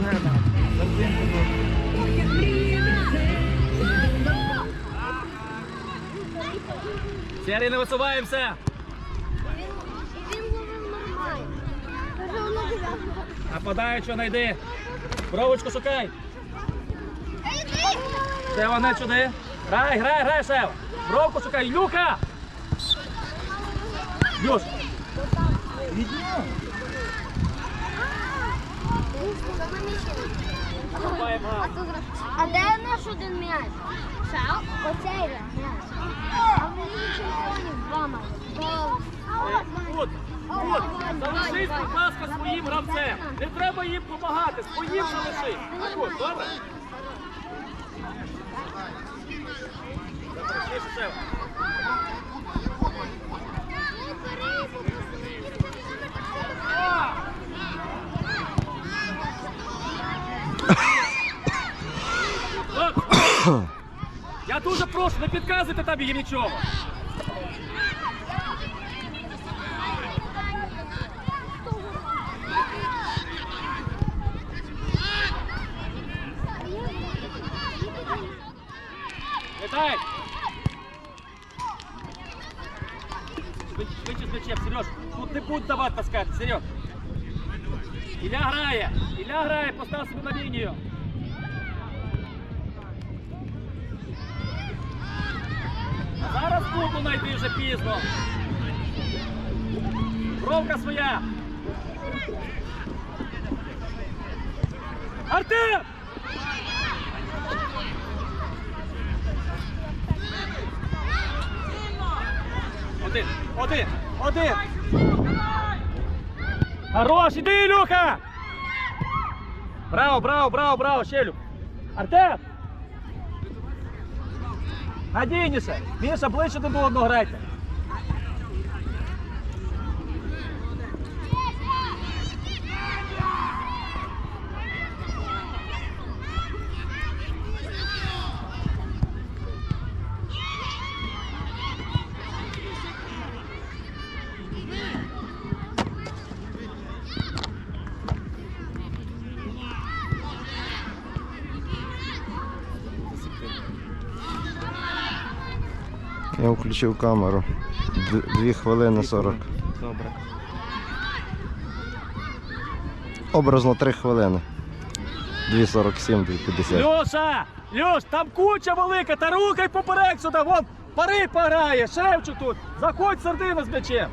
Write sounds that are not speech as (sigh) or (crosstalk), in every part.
Євгена. Сірий, не висуваємося. Він ловив нормально. Знайди. Бровочку шукай. Це вони сюди. Грай, грай, грай, Шева. Бровку шукай. Люка! Люш. А тут раз- А де наш один м'яч? Оцей м'яч. А в два мали. Тут, тут. Залишись, будь ласка, своїм гравцем. Не треба їм допомагати. Своїм залишись. Так от, добре? Тише, Шева. Хлопці, (coughs) Я дуже прошу, не підказуйте там їм нічого. Летай! Швидше, швидше з м'ячем, Сереж. Тут не будуть давати таскати, Сереж. Ілля грає, Ілля грає, постав себе на лінію. Зараз куку знайти вже пізно. Бровка своя. Артем! Один, один, один. Хорош, іди, Ілюха! Браво, браво, браво, браво, Щелю. Артем! Надійніше. Міша, ближче до одного грайте. Я включив камеру. Дві хвилини 40. Добре. Образно 3 хвилини. 2.47, 2.50. Льоша! Льош, там куча велика, та рухай поперек сюди, вон, пари пограє, Шевчук тут, заходь сердина з м'ячем.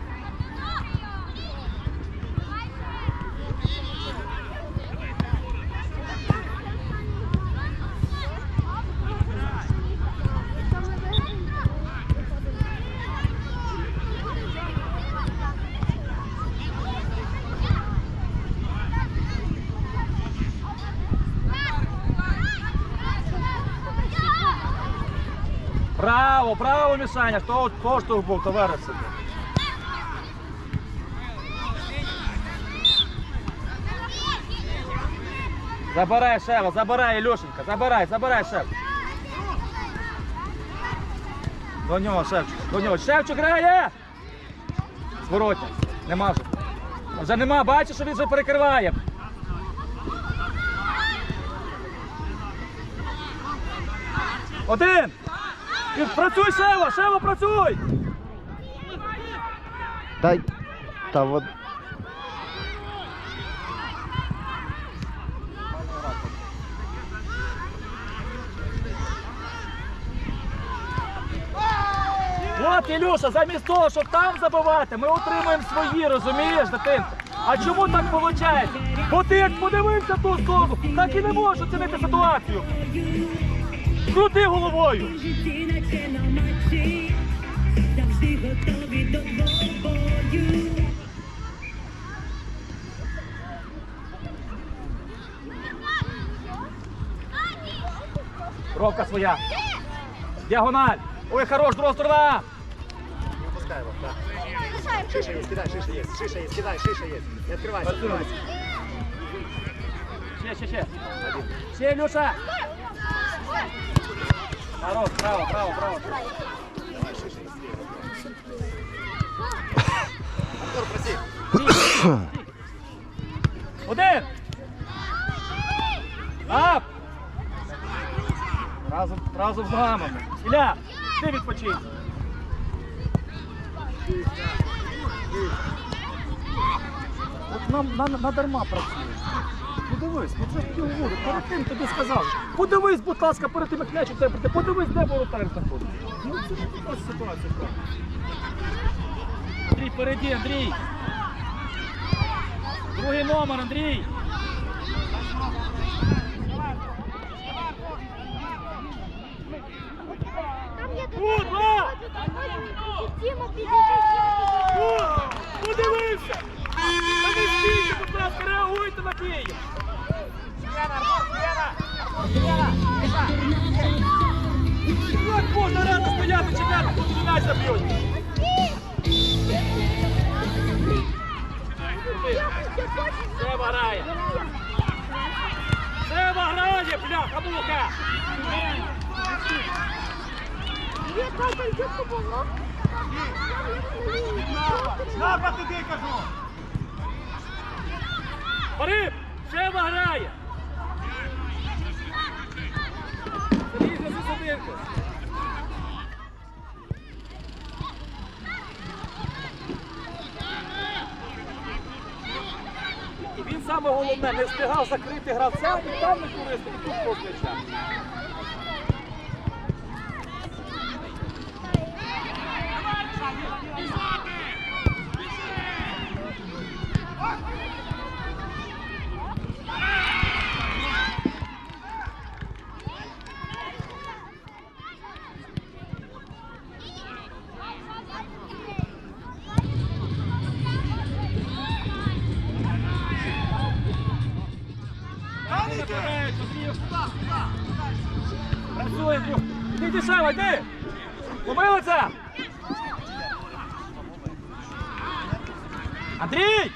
Браво, браво, хто поштовх був, товариш собі. Забирай, Шева, забирай, Ілюшенька, забирай, забирай, Шев. До нього, Шевчик, до нього. Шевчик грає! Зворотня. Нема вже. Вже нема, бачиш, що він вже перекриває. Один! Працюй, Шева, Шева, працюй! Дай. Та от. От, Ілюша, замість того, щоб там забивати, ми отримуємо свої, розумієш, дитинка? А чому так виходить? Бо ти як подивився ту сторону, так і не можеш оцінити ситуацію. Крути головою. завжди. Ровка своя. Діагональ. Ой, хорош, друга сторона. Шиша есть, кидай, шиша есть, шиша есть, кидай, шиша есть. Не открывайся, не открывайся. Ще, ще, ще. Ще, Ілюша. Один. Ап! Разом, разом з мамами. Ілля, ти відпочинь. От нам на, надарма працює. Подивись, ну це ж тобі говорю, перед тим тобі сказали. Подивись, будь ласка, перед тим, як м'яч у тебе прийде, подивись, де воротар знаходиться. Ну це не така ситуація. так. Андрій, впереді, Андрій. Другий номер, Андрій. О, Подивився! Та не стійте, будь ласка, реагуйте на дії! Як можна рано стояти, чекати, поки до м'яч заб'ють? Сева грає! Сева грає, бляха, мука! Є тата, йди поболо. Напад туди, кажу! Парип! Шева грає! Сергій за Сусаденко. І він саме головне не встигав закрити гравця і там не користує, і тут просто Андрій!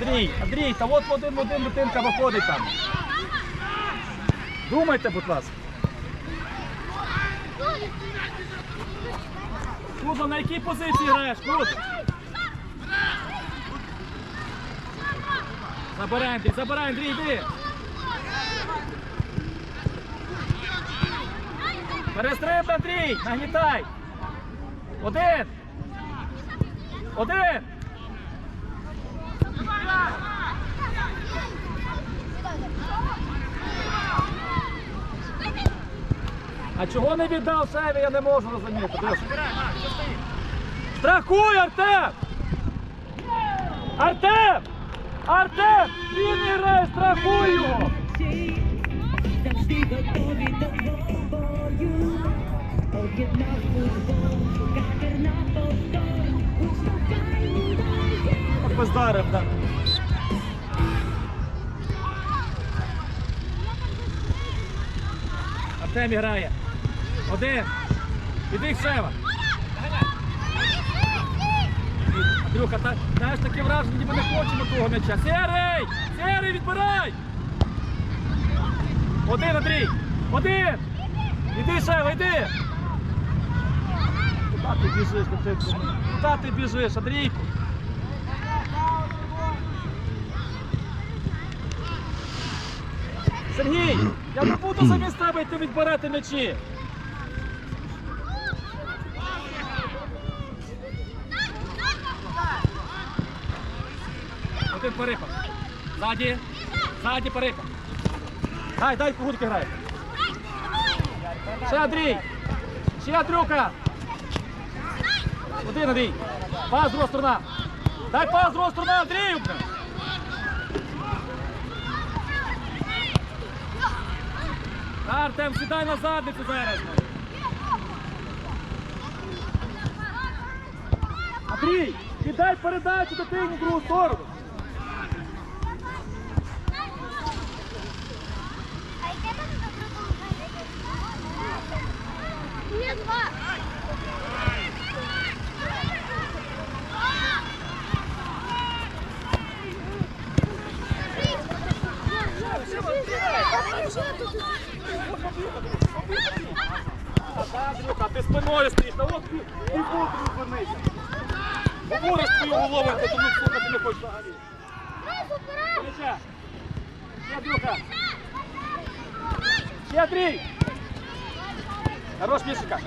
Андрій, Андрій, та от один один дитинка виходить там. Думайте, будь ласка. Кузо, на якій позиції граєш? Кузо? Забирай, Андрій, забирай, Андрій, йди. Перестриб, Андрій, нагнітай. Один. Один. А чого не віддав Севі, я не можу розуміти. Страхуй, Артем! Артем! Артем! Він грає, страхуй його! Завжди готові так. Артем грає. Один. Іди Сева. Андрюха, та, знаєш таке враження, ніби не хочемо того м'яча. Серий! Серий, відбирай! Один, Андрій! Один! Іди, Сева, йди! Куди ти біжиш? Куди ти біжиш, Андрійку? Сергій, я не буду замість тебе йти відбирати м'ячі. Один перепад. Ззаді. Ззаді перепад. Дай, дай кугутки грай. Ще Андрій. Ще Андрюка. Один Андрій. Пас друга сторона. Дай пас друга сторона Андрію. Артем, сідай на задницю зараз. Андрій, кидай передачу дитині в другу сторону. Ні, два. Так, Андрюха, ти спиною стоїш, та от і був звернися. Говориш твою голову, ти тому слухати не хочеш взагалі. М'яча. Ще, Андрюха. Ще, Андрій. Хорош, Мішика.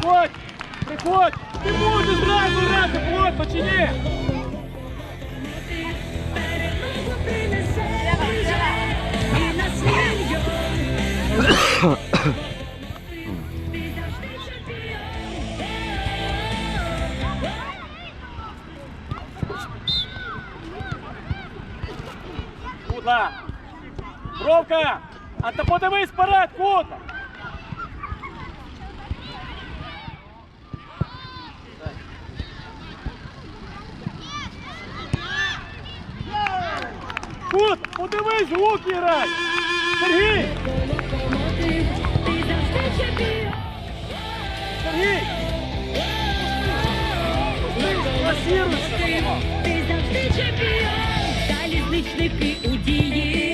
Приходь, приходь. Ти можеш зразу грати, плотно чи ні? Подивись вперед, куда? Кут, подивись, луки грай! Сергій! Сергій! Ти завжди чемпіон. Залізничники у дії.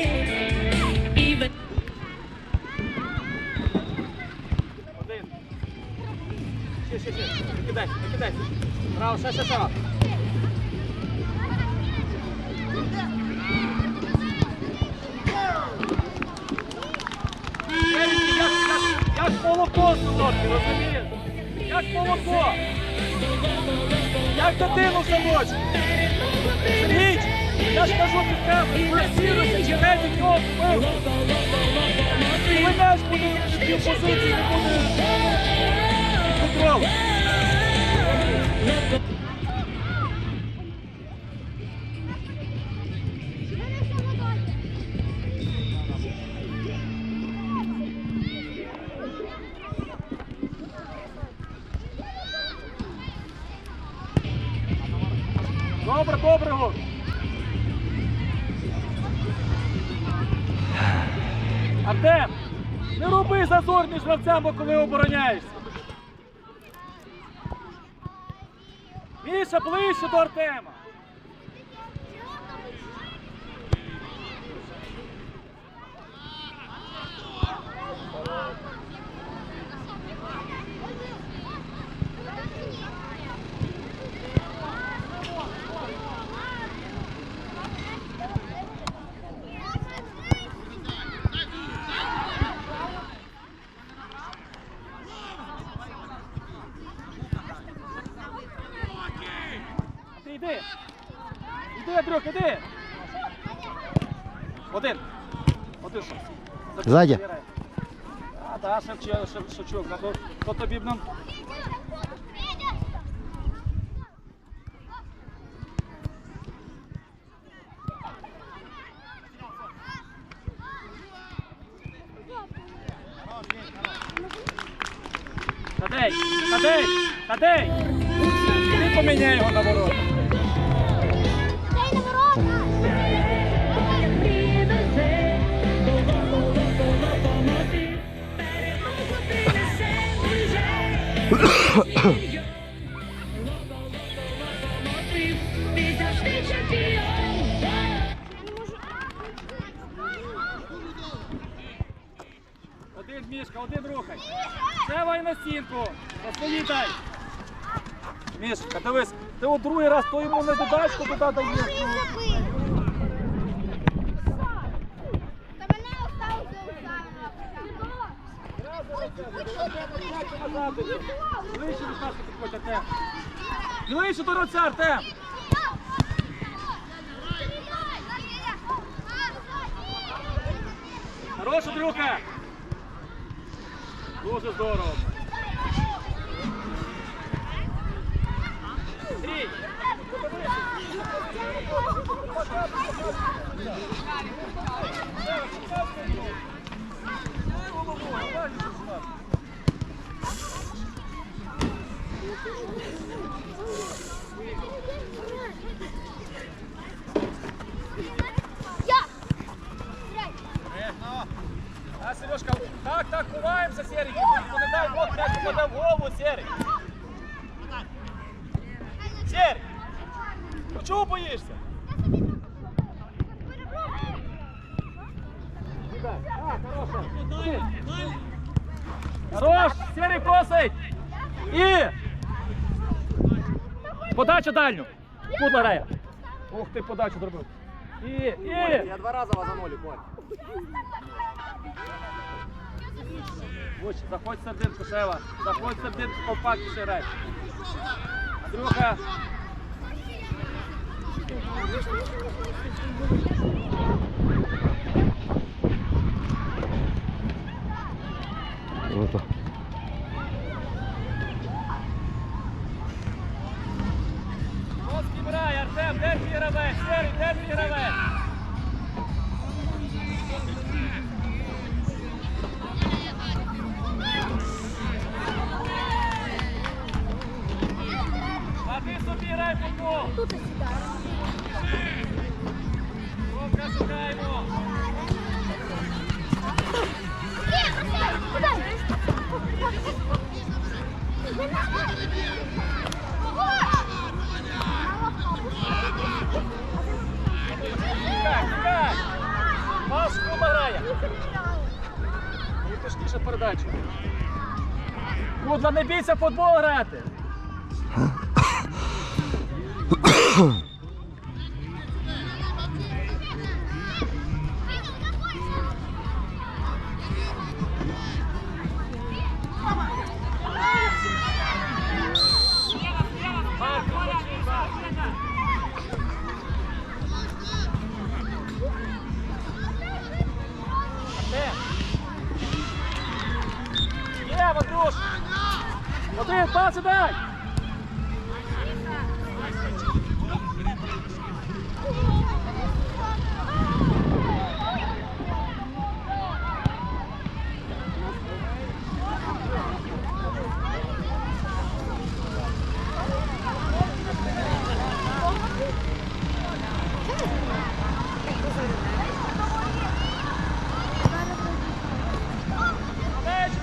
Кидайся. Право, ще, ще, ще. Як, молоко солодке, розумієш? Як молоко. Як дитину садочку. Сергій, я ж кажу, ти камеру, масіруйся, чи не вбив. Коли м'яч буде в позиції, не буде під контролем. Добре, Гор. Артем, не роби зазор між гравцями, коли обороняєшся. Міша, ближче до Артема. Ззаді. А, да, Шевчук, Шев- Шевчук. Ну, то, то тобі б нам... Тадей, Тадей, Тадей! Ти поміняй його на ворота. Один мішка, один рухай. Давай на стінку. Дай. Мішка, дивись, ти от другий раз то йому не додачку туди даєш. Та мене осталося Назад іди. Ближче до Сашки підходь, Артем. До Роця. Хороша друга. Дуже здорово. Я! А, Сережка, так, так, ховаємося, Серій. Бо не дай Бог, м'яч попаде в голову, Серій. Серій! Ну чого боїшся? Хорош! Серій просить! І! Подача дальню! Тут грає. Ух ти, подачу зробив. І, і! Я два рази вас замолю, Коль. Ось, заходь в серединку, Шева. Заходь в серединку, компактніше грай. Андрюха. Круто. Передачу. Кудла, не бійся футбол грати. Один,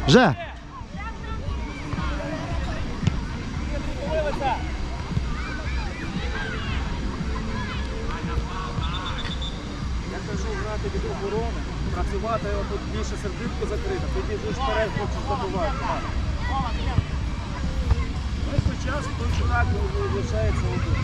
паси грати від оборони, працювати отут більше сердитку закрити, тоді вже ж вперед хочеш забувати. Той час той чувак лишається один.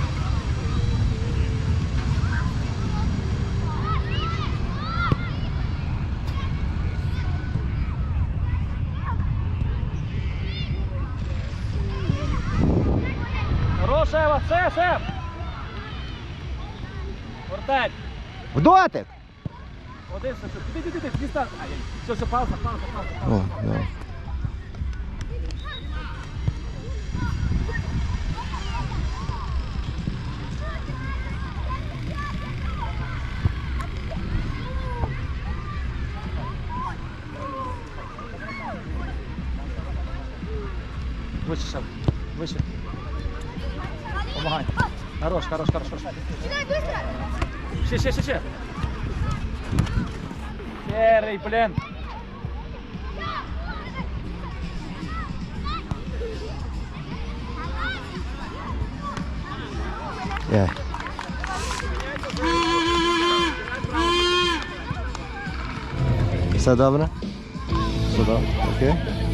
Хорош, Ева, все, все. Вертать. В дотик! Один, все, все. Іди, іди, іди, дістан. Ай, ай. Все, все, пауза, пауза, пауза. О, да. Вище, ще. Вище. Помагай. Хорош, хорош, хорош, хорош. Ще, ще, ще. Серий, блін. Є. Все добре? Все добре? Окей? Перемогу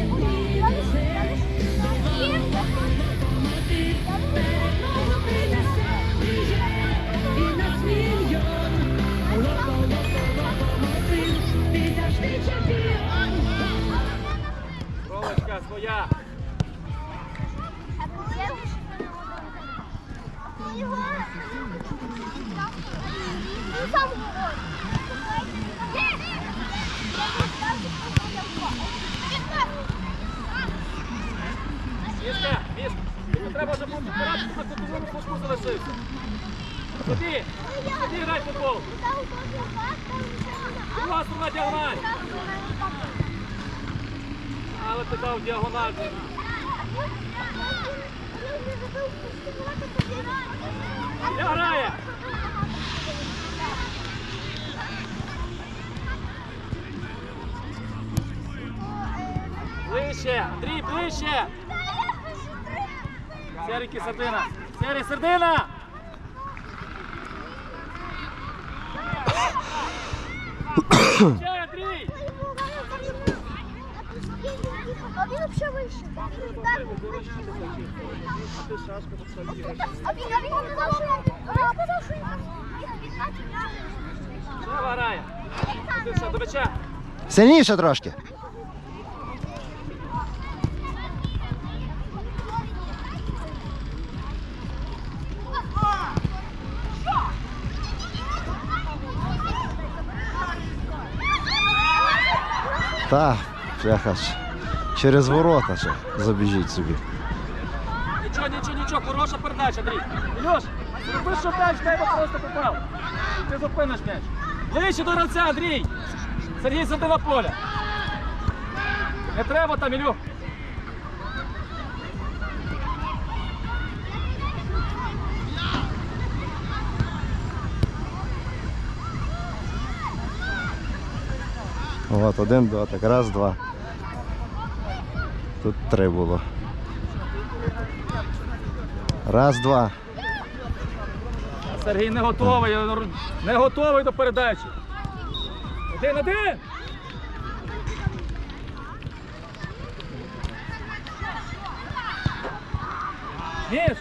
Ближче! Андрій, ближче! Серики, сердина! Сері, сердина! Чай, Андрій! А він взагалі вище. А він а він казав, що я казав, що я Слава до м'яча! Сильніше трошки. Так, Та, шляхач. Через ворота ще забіжіть собі. Нічого, нічого, нічого, хороша передача, Андрій. Ілюш, зроби, що м'яч в тебе просто попав. Ти зупиниш м'яч. Ближче до гравця, Андрій. Сергій, сиди на поле. Не треба там, Ілюх. От, один дотик, раз, два. Тут три було. Раз, два. Сергій не готовий, не готовий до передачі. Один, один. Ніж.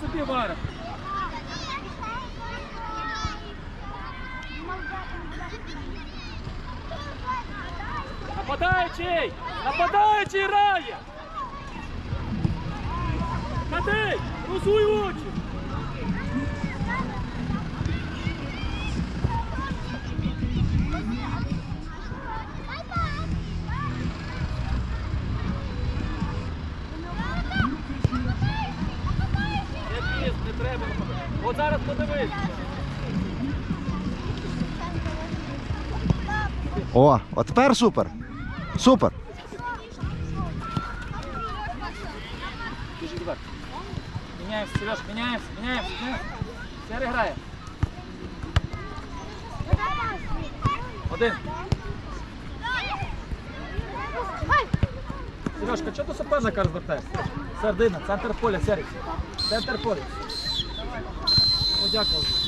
Собі, Вара. Нападаючий! Нападаючий грає! Кадий! Розуй очі! От зараз подивись. О, от тепер супер. Супер. Міняємося, Сереж, міняємося, міняємося. Серый грає. Один. Сережка, чого ти суперника розвертаєшся? Сердина, центр поля, Серій. Центр поля. Подякував.